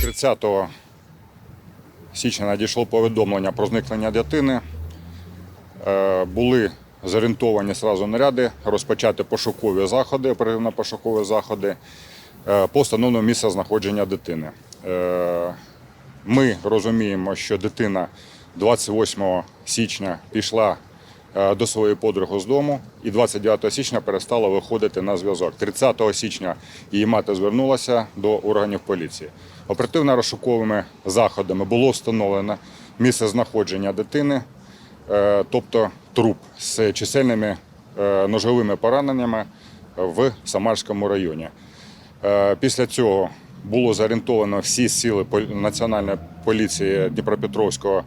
30 січня надійшло повідомлення про зникнення дитини. Е, Були зорієнтовані зразу наряди, розпочати пошукові заходи, оперативно-пошукові заходи е, по встановленню місця знаходження дитини. Е, Ми розуміємо, що дитина 28 січня пішла до своєї подруги з дому і 29 січня перестала виходити на зв'язок. 30 січня її мати звернулася до органів поліції. Оперативно-розшуковими заходами було встановлено місце знаходження дитини, е, тобто труп з чисельними е, ножовими пораненнями в Самарському районі. Е, Після цього було зорієнтовано всі сили Національної поліції Дніпропетровського е,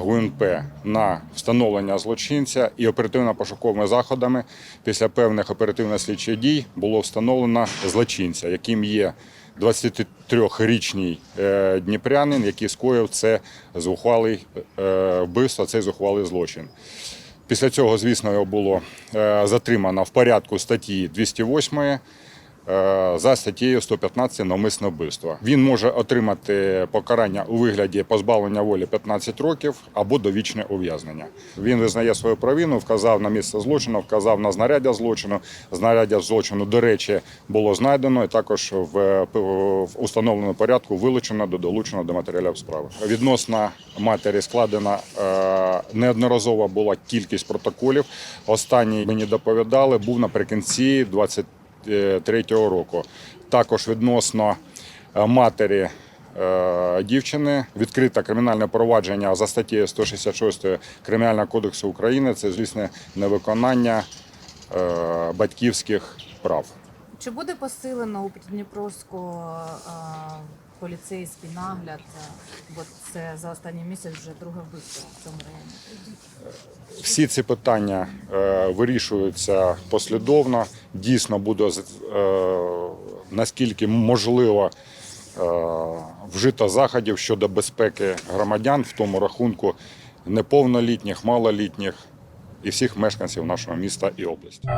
ГУНП на встановлення злочинця і оперативно-пошуковими заходами після певних оперативно-слідчих дій було встановлено злочинця, яким є 23-річний е, дніпрянин, який скоїв це зухвалий е, вбивство, цей зухвалий злочин. Після цього, звісно, його було е, затримано в порядку статті 208 е, за статтєю 115 навмисне вбивство. Він може отримати покарання у вигляді позбавлення волі 15 років або довічне ув'язнення. Він визнає свою провину, вказав на місце злочину, вказав на знаряддя злочину. Знаряддя злочину, до речі, було знайдено і також в, установленому порядку вилучено до долучено до матеріалів справи. Відносно матері складена е, неодноразова була кількість протоколів. Останній мені доповідали був наприкінці 23-го року. Також відносно е, матері е, дівчини відкрите кримінальне провадження за статтєю 166 Кримінального кодексу України. Це звісне невиконання е, батьківських прав. Чи буде посилено у Дніпровську поліцейський нагляд? е, Бо це за останній місяць вже друге вбивство в цьому районі. Всі ці питання е, вирішуються послідовно. Дійсно буде е, наскільки можливо вжито заходів щодо безпеки громадян, в тому рахунку неповнолітніх, малолітніх і всіх мешканців нашого міста і області.